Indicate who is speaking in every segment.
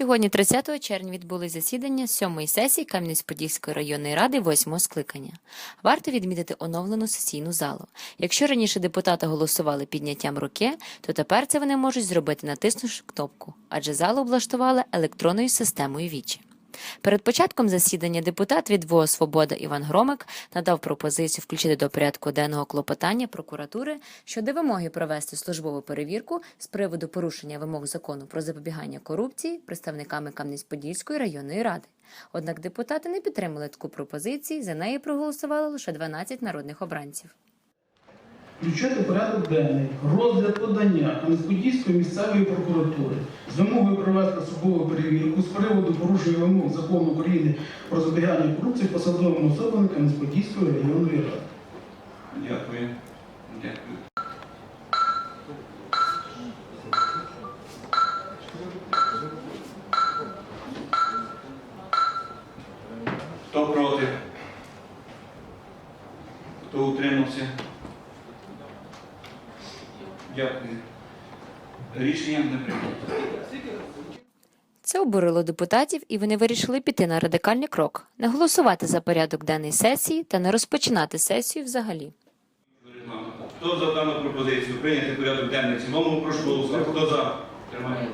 Speaker 1: Сьогодні, 30 червня, відбулись засідання сьомої сесії Кам'янець-Подільської районної ради восьмого скликання. Варто відмітити оновлену сесійну залу. Якщо раніше депутати голосували підняттям руки, то тепер це вони можуть зробити натиснувши кнопку, адже залу облаштували електронною системою вічі. Перед початком засідання депутат від ВОО «Свобода» Іван Громик надав пропозицію включити до порядку денного клопотання прокуратури щодо вимоги провести службову перевірку з приводу порушення вимог закону про запобігання корупції представниками Кам'янець-Подільської районної ради. Однак депутати не підтримали таку пропозицію, за неї проголосували лише 12 народних обранців.
Speaker 2: Включити в порядок денний розгляд подання Кам'янець-Подільської місцевої прокуратури з вимогою провести особову перевірку з приводу порушення вимог закону України про запобігання корупції посадовими особами Кам'янець-Подільської районної ради.
Speaker 3: Дякую. Дякую. Хто проти? Хто утримався? Дякую. Рішення не прийнято.
Speaker 1: Це обурило депутатів, і вони вирішили піти на радикальний крок, не голосувати за порядок денний сесії та не розпочинати сесію взагалі.
Speaker 3: Хто за дану пропозицію прийняти порядок денний в цілому, прошу голосувати. Хто за? Тримає.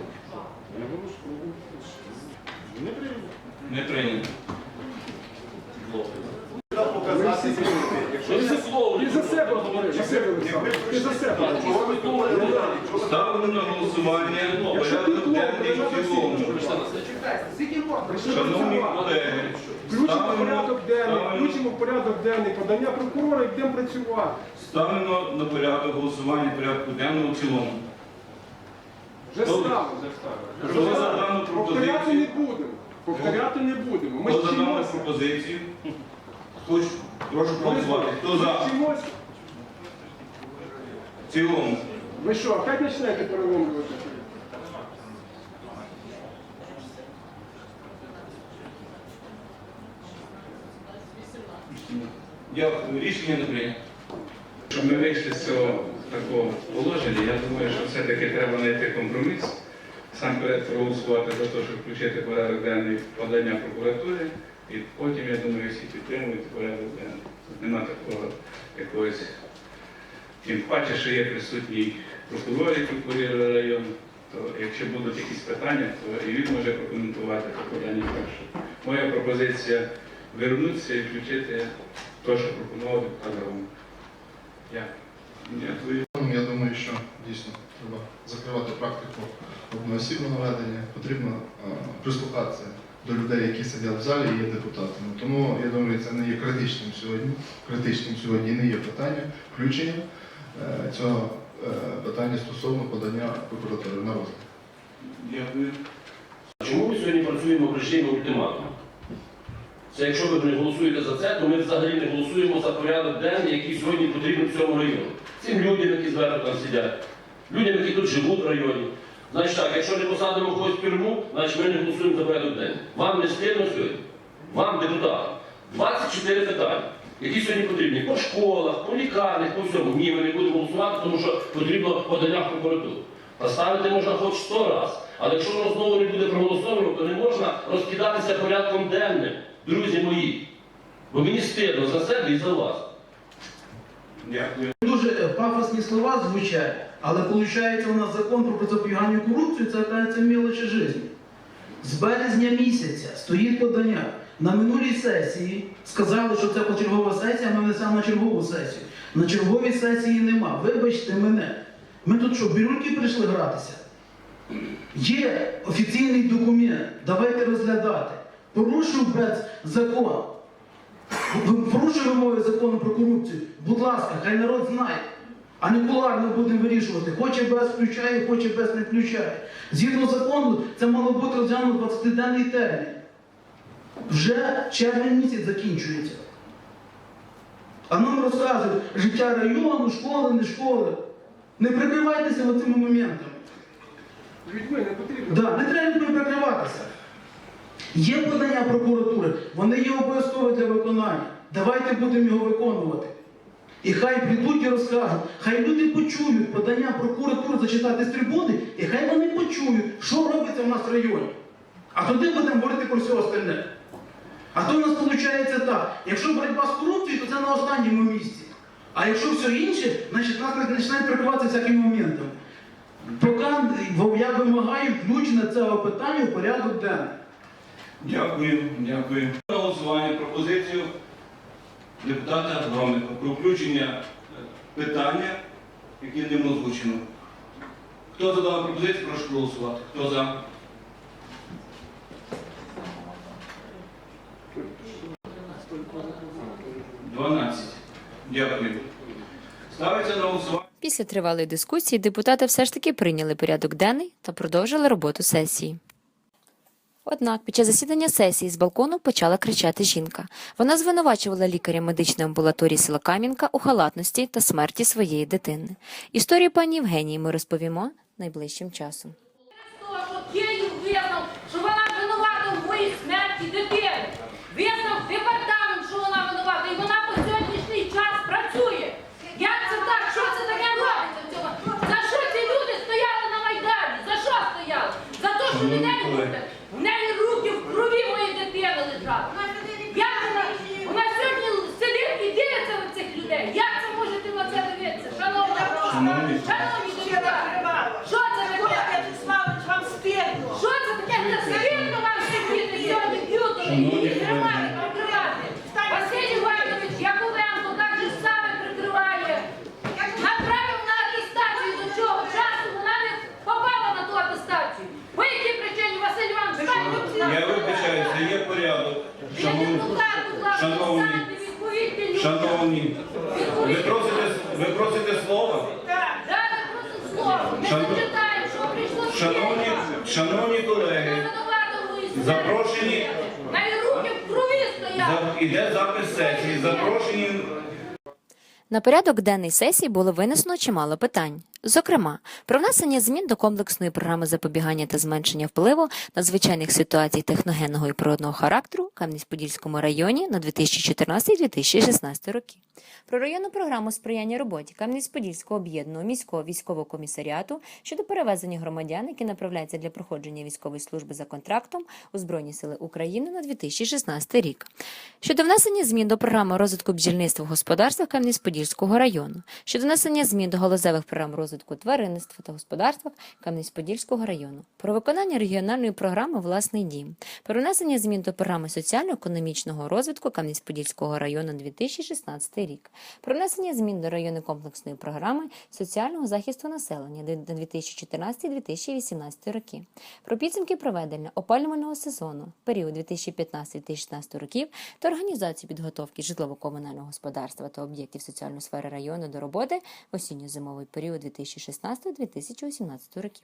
Speaker 3: Не прийнято.
Speaker 4: За слово, він за себе за. Ти за себе.
Speaker 3: Ставлю на голосування порядок денний в цілому. Шановні колеги,
Speaker 4: Включимо в порядок денний, включимо в порядок денний подання прокурора і будемо працювати.
Speaker 3: ставимо на порядок голосування порядку денного в цілому.
Speaker 4: Вже
Speaker 3: Добре.
Speaker 4: ставимо, вже ставимо.
Speaker 3: Хто за дану
Speaker 4: Повторяти не
Speaker 3: пропозицію?
Speaker 4: будемо. Повторяти не будемо. Ми
Speaker 3: Хто за дану
Speaker 4: вчимося.
Speaker 3: пропозицію? Хоч, прошу проголосувати. Хто за? В цілому.
Speaker 4: Ви що, опять почнете переломлювати?
Speaker 3: Дякую. Рішення не прийнято.
Speaker 5: Щоб ми вийшли з цього такого положення, я думаю, що все-таки треба знайти компроміс. Сам перед проголосувати за те, щоб включити порядок денний подання прокуратури, і потім, я думаю, всі підтримують порядок денний. Нема такого якогось. Тим паче, що є присутній прокурор, який курірує район, то якщо будуть якісь питання, то і він може прокоментувати це подання перше. Моя пропозиція вернутися і включити те, що пропонував депутат Роман. Дякую.
Speaker 6: Я думаю, що дійсно треба закривати практику одноосібного наведення. Потрібно е, прислухатися до людей, які сидять в залі і є депутатами. Тому я думаю, це не є критичним сьогодні. Критичним сьогодні не є питання включення е, цього е, питання стосовно подання прокуратури на розгляд.
Speaker 3: Дякую.
Speaker 7: Чому ми сьогодні працюємо в режимі ультиматуму? Це якщо ви не голосуєте за це, то ми взагалі не голосуємо за порядок денний, який сьогодні потрібен в цьому районі. Цим людям, які зверху там сидять, людям, які тут живуть в районі. Значить так, якщо не посадимо когось в тюрму, значить ми не голосуємо за порядок денний. Вам не стидно сьогодні? Вам, депутатам, 24 питання, які сьогодні потрібні по школах, по лікарнях, по всьому. Ні, ми не будемо голосувати, тому що потрібно подання в прокуратуру. Поставити можна хоч 100 разів, але якщо воно знову не буде проголосовано, то не можна розкидатися порядком денним, друзі мої. Бо мені стидно за себе і за вас.
Speaker 3: Дякую.
Speaker 2: Пафосні слова звучать, але виходить у нас закон про запобігання корупції, це кажеться мілочі життя. З березня місяця стоїть подання. На минулій сесії сказали, що це почергова сесія, ми внесемо на чергову сесію. На черговій сесії нема. Вибачте мене. Ми тут що, бірульки прийшли гратися? Є офіційний документ, давайте розглядати. Порушив без закон. Порушує вимоги закону про корупцію. Будь ласка, хай народ знає. А не куларно будемо вирішувати. Хоче без включає, хоче без не включає. Згідно закону, це мало бути розглянуто 20-денний термін. Вже червень місяць закінчується. А нам розказують життя району, школи, не школи. Не прикривайтеся цими моментами.
Speaker 4: Людьми не потрібно.
Speaker 2: Да, не треба людьми прикриватися. Є подання прокуратури, вони є обов'язкові для виконання. Давайте будемо його виконувати. І хай прийдуть і розкажуть, хай люди почують подання прокуратури зачитати з трибуни, і хай вони почують, що робиться в нас в районі. А тоді будемо говорити про все остальне. А то у нас виходить так. Якщо боротьба з корупцією, то це на останньому місці. А якщо все інше, значить нас починають прикриватися всякими моментами. Поки я вимагаю включення цього питання в порядок денний.
Speaker 3: Дякую, дякую. Голосування пропозицію депутата Громика про включення е, питання, яке ним озвучено. Хто за дану пропозицію, прошу голосувати. Хто за? Дванадцять. Дякую. Ставиться на голосування.
Speaker 1: Після тривалої дискусії депутати все ж таки прийняли порядок денний та продовжили роботу сесії. Однак під час засідання сесії з балкону почала кричати жінка. Вона звинувачувала лікаря медичної амбулаторії села Кам'янка у халатності та смерті своєї дитини. Історію пані Євгенії ми розповімо найближчим часом.
Speaker 8: що вона смерті дитини. Визнав департамент, що вона винувата, вона по сьогоднішній час працює. Як це так? Що це таке робиться? За що ці люди стояли на Майдані? За що стояли? За те, що людей буде. В неї руки в крові моєї дитини лежать. Як вона, вона сьогодні сидить і дивиться на цих людей. Як це можете на це дивитися? Шановні, шановні депутати, що це таке? Що це таке? Це вам сидіти сьогодні б'ютами і. Василь Іванович Яковенко так же саме прикриває. Направив на атестацію до цього часу, вона не попала на ту атестацію. По якій причині Василь Іванович
Speaker 3: Я. Шановні, шановні, ви просите, ви просите слова?
Speaker 8: Дайте просто слово. Ми
Speaker 3: Шанов-
Speaker 8: зачитаємо, що прийшло з
Speaker 3: Шановні, шановні колеги, запрошені, за- іде запис сесії, запрошені
Speaker 1: На порядок денний сесії було винесено чимало питань. Зокрема, про внесення змін до комплексної програми запобігання та зменшення впливу надзвичайних ситуацій техногенного і природного характеру в Кам'янець-Подільському районі на 2014-2016 роки. Про районну програму сприяння роботі Кам'янець-Подільського об'єднаного міського військового комісаріату щодо перевезення громадян, які направляються для проходження військової служби за контрактом у Збройні Сили України на 2016 рік. Щодо внесення змін до програми розвитку бджільництва в господарствах Кам'янець-Подільського району, щодо внесення змін до галузевих програм розвитку тваринництва та господарства Кам'янець-Подільського району, про виконання регіональної програми Власний дім, про внесення змін до програми соціально-економічного розвитку Кам'янець-Подільського району 2016 рік, про внесення змін до районної комплексної програми соціального захисту населення на 2014-2018 роки, про підсумки проведення опалювального сезону період 2015-2016 років та організацію підготовки житлово-комунального господарства та об'єктів соціальної сфери району до роботи в осінньо-зимовий період 2016-2018 років.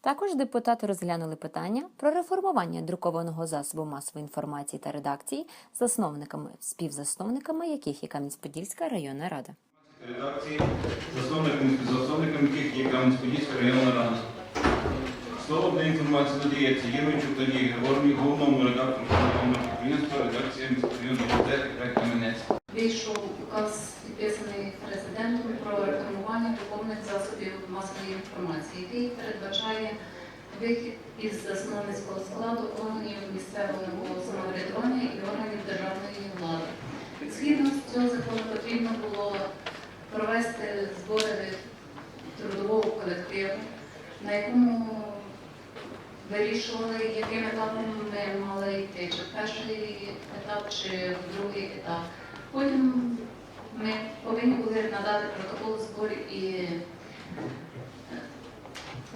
Speaker 1: Також депутати розглянули питання про реформування друкованого засобу масової інформації та редакції, засновниками, співзасновниками яких є Кам'янець-Подільська районна рада.
Speaker 3: редакції, засновниками, засновниками яких є Кам'янець-Подільська районна рада. Слово для інформації надається Євичу Тоді Григорні, головному редактору підприємства, редакція міськрайонної газети «Край Кам'янець».
Speaker 9: Вийшов указ, підписаний президентом про реформування духовних засобів масової інформації, який передбачає вихід із засновницького складу органів місцевого самоврядування і органів державної влади. Згідно з цього закону потрібно було провести збори трудового колективу, на якому вирішували, яким етапом ми мали йти, чи в перший етап, чи в другий етап. Потім ми повинні були надати протокол зборів і е,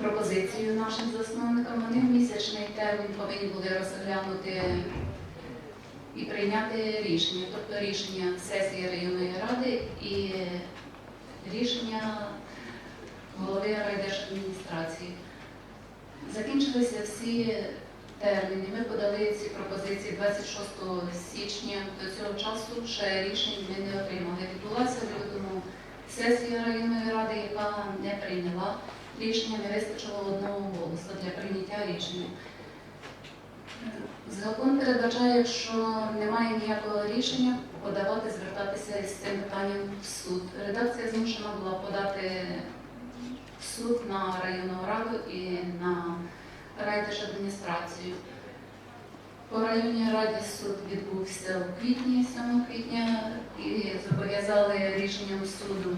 Speaker 9: пропозицію нашим засновникам. Вони в місячний термін повинні були розглянути і прийняти рішення, тобто рішення сесії районної ради і рішення голови райдержадміністрації. Закінчилися всі терміни. Ми подали ці пропозиції 26 січня. До цього часу ще рішень ми не отримали. Відбулася в лютому сесія районної ради, яка не прийняла рішення, не вистачило одного голосу для прийняття рішення. Закон передбачає, якщо немає ніякого рішення, подавати, звертатися з цим питанням в суд. Редакція змушена була подати в суд на районну раду і на райдержадміністрацію. По районній раді суд відбувся у квітні, 7 квітня, і зобов'язали рішенням суду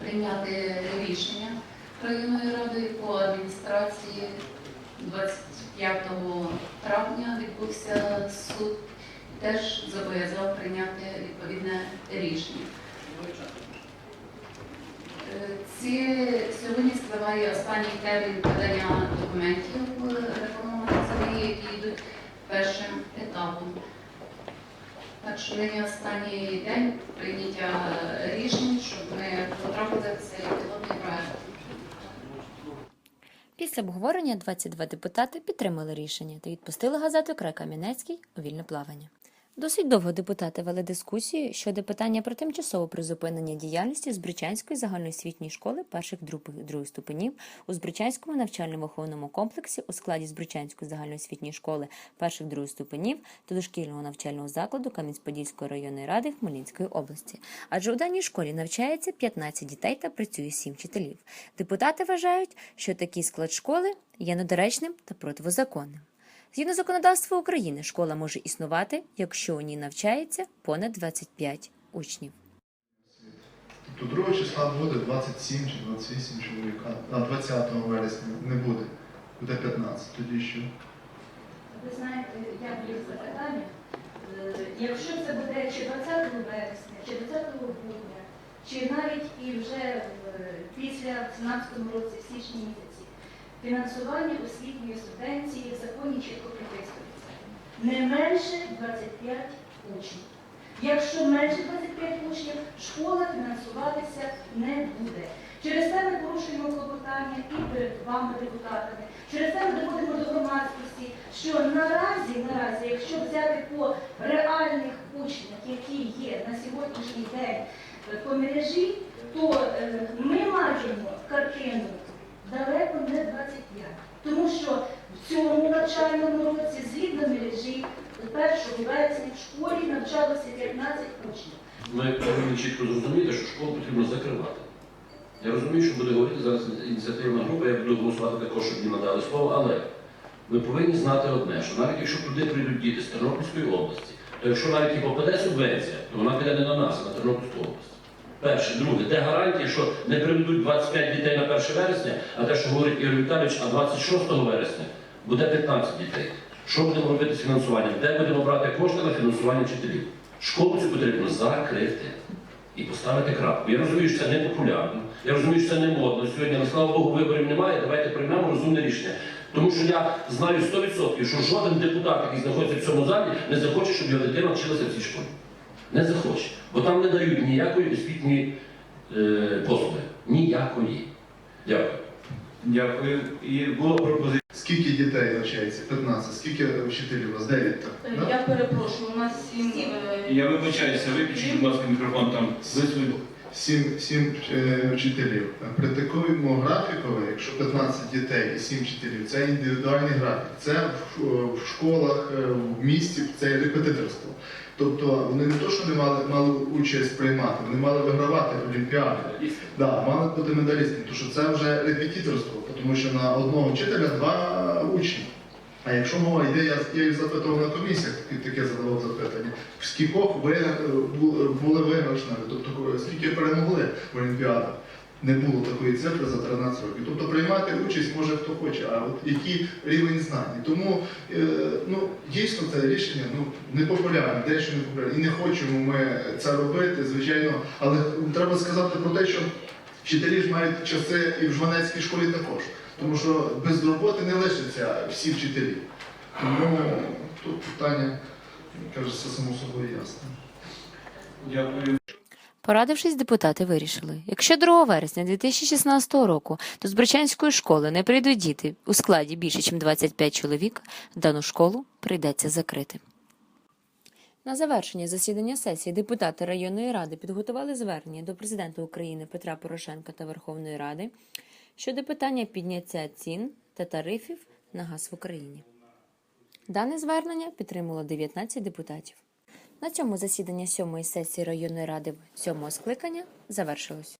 Speaker 9: прийняти рішення районної ради по адміністрації 25 травня відбувся суд, теж зобов'язав прийняти відповідне рішення. Е, Ці сьогодні спливає останній термін подання документів в реформованій які йдуть першим етапом. Так що нині останній день прийняття рішень, щоб ми потрапили в цей пілотний проект.
Speaker 1: Після обговорення 22 депутати підтримали рішення та відпустили газету Край Кам'янецький у вільне плавання. Досить довго депутати вели дискусію щодо питання про тимчасове призупинення діяльності Збричанської загальноосвітньої школи перших других ступенів у Збричанському навчально-виховному комплексі у складі Збричанської загальноосвітньої школи перших других ступенів та дошкільного навчального закладу Кам'янець-Подільської районної ради Хмельницької області. Адже у даній школі навчається 15 дітей та працює 7 вчителів. Депутати вважають, що такий склад школи є недоречним та противозаконним. Згідно законодавства України, школа може існувати, якщо у ній навчається понад 25 учнів.
Speaker 6: Тобто 2 числа буде 27 чи 28 чоловік, а 20 вересня не буде. Буде 15. Тоді що?
Speaker 8: Ви знаєте, я буду запитання. Е, Якщо це буде чи 20 вересня, чи 20 грудня, чи навіть і вже е, після в 17 році, в січні місяці, фінансування освітньої субвенції в законі чітко прописується. Не менше 25 учнів. Якщо менше 25 учнів, школа фінансуватися не буде. Через це ми порушуємо клопотання і перед вами, депутатами. Через це ми доводимо до громадськості, що наразі, наразі, якщо взяти по реальних учнях, які є на сьогоднішній день е, по мережі, то е, ми маємо картину далеко не 25. Тому що в цьому навчальному році, згідно мережі, 1 вересня в школі навчалося 15 учнів.
Speaker 7: Ми повинні чітко зрозуміти, що школу потрібно закривати. Я розумію, що буде говорити зараз ініціативна група, я буду голосувати також, щоб їм надали слово, але ми повинні знати одне, що навіть якщо туди прийдуть діти з Тернопільської області, то якщо навіть і попаде субвенція, то вона піде не на нас, а на Тернопільську область. Перше, друге, де гарантія, що не приведуть 25 дітей на 1 вересня, а те, що говорить Ігор Віталійович, а 26 вересня буде 15 дітей. Що будемо робити з фінансуванням? Де будемо брати кошти на фінансування вчителів? Школу цю потрібно закрити і поставити крапку. Я розумію, що це не популярно, я розумію, що це не модно. Сьогодні, але слава Богу, виборів немає. Давайте приймемо розумне рішення. Тому що я знаю 100%, що жоден депутат, який знаходиться в цьому залі, не захоче, щоб його дитина вчилася в цій школі. Не захоче. Бо там не дають ніякої освітньої е, послуги. Ніякої. Дякую.
Speaker 3: Дякую. І була пропозиція.
Speaker 6: Скільки дітей навчається? 15. Скільки вчителів у вас? 9 так?
Speaker 8: Е,
Speaker 6: Да?
Speaker 8: Я перепрошую, у нас сім. е,
Speaker 3: Я вибачаюся, виключіть, будь ласка, мікрофон там. Ви свою.
Speaker 6: Сім, сім е, вчителів. При такому графікові, якщо 15 дітей і 7 вчителів, це індивідуальний графік. Це в, в школах, е, в місті, це репетиторство. Тобто вони не то, що не мали, мали участь приймати, вони мали вигравати олімпіади. Да, мали бути медалістами, тому що це вже репетиторство, тому що на одного вчителя два учні. А якщо мова йде, я, я запитував на комісіях, таке- таке задавав запитання, в скількох ви е, були виграшними, тобто скільки перемогли в Олімпіадах. Не було такої цифри за 13 років. Тобто приймати участь може хто хоче, а от який рівень знань. Тому е, ну, дійсно це рішення ну, непопулярне, дещо непопулярне. І не хочемо ми це робити, звичайно, але треба сказати про те, що вчителі ж мають часи і в Жванецькій школі також. Тому що без роботи не лишаться всі вчителі. Тому тут питання, кажеться, само собою ясне.
Speaker 3: Дякую.
Speaker 1: Порадившись, депутати вирішили, якщо 2 вересня 2016 року до Збричанської школи не прийдуть діти у складі більше, ніж 25 чоловік, дану школу прийдеться закрити. На завершення засідання сесії депутати районної ради підготували звернення до президента України Петра Порошенка та Верховної Ради щодо питання підняття цін та тарифів на газ в Україні. Дане звернення підтримало 19 депутатів. На цьому засідання сьомої сесії районної ради сьомого скликання завершилось.